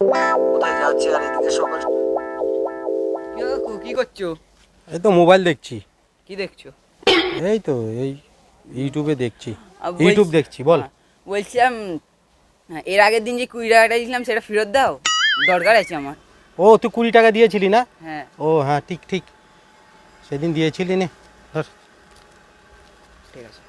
কোথায় যাচ্ছে আর এদিকে সকাল। কি গো কাকু, কি করছ? এই তো মোবাইল দেখছি। কি দেখছ? এই তো এই ইউটিউবে দেখছি। আ, বলছি- ইউটিউব দেখছি বল। হ্যাঁ, বলছিলাম হ্যাঁ, এর আগের দিন যে কুড়ি টাকাটা দিয়েছিলাম সেটা ফেরত দাও? দরকার আছে আমার। ও তুই কুড়ি টাকা দিয়েছিলি না? হ্যাঁ। ও হ্যাঁ ঠিক ঠিক। সেদিন দিয়েছিলি নে ধর। ঠিক আছে।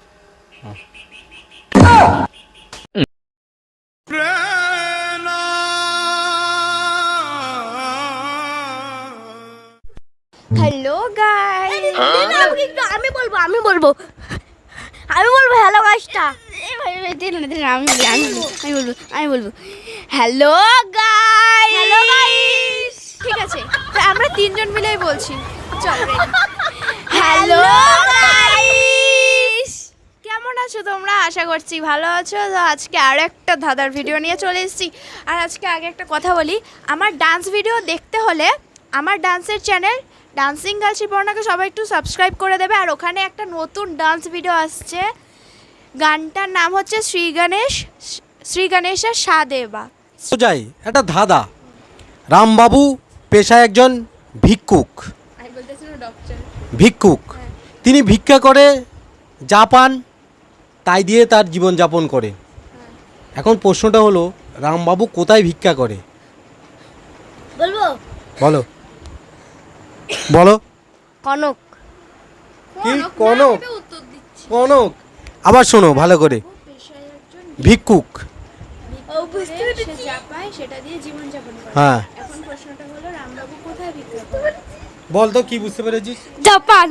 হ্যালো গাইস আমি বলব আমি বলব। আমি বলব হ্যালো গাইসটা আমি বলব আমি বলব আমি বলব আমি বলব। হ্যালো গাইস হ্যালো গাইস ঠিক আছে তা আমরা তিনজন মিলেই বলছি। চল হ্যালো গাইস কেমন আছো তোমরা? আশা করছি ভালো আছো। তো আজকে আরও একটা ধাঁধার ভিডিও নিয়ে চলে এসেছি। আর আজকে আগে একটা কথা বলি আমার ডান্স ভিডিও দেখতে হলে আমার ডান্সের চ্যানেল ডান্সিং গার্ল শিপর্ণাকে সবাই একটু সাবস্ক্রাইব করে দেবে। আর ওখানে একটা নতুন ডান্স ভিডিও আসছে। গানটার নাম হচ্ছে শ্রী গণেশ শ্রী গণেশের সাদেবা। সোজাই একটা ধাঁধা। রামবাবু পেশায় একজন ভিক্ষুক। ভিক্ষুক। তিনি ভিক্ষা করে যা পান তাই দিয়ে তার জীবনযাপন করে। এখন প্রশ্নটা হলো রামবাবু কোথায় ভিক্ষা করে? বলব? বলো। বলো। কনক। কি কনক কনক? আবার শোনো ভালো করে। ভিক্ষুক। হ্যাঁ। এখন প্রশ্নটা হলো রামবাবু কোথায় ভিক্ষা করে বল তো কি বুঝতে পেরেছিস? জাপান।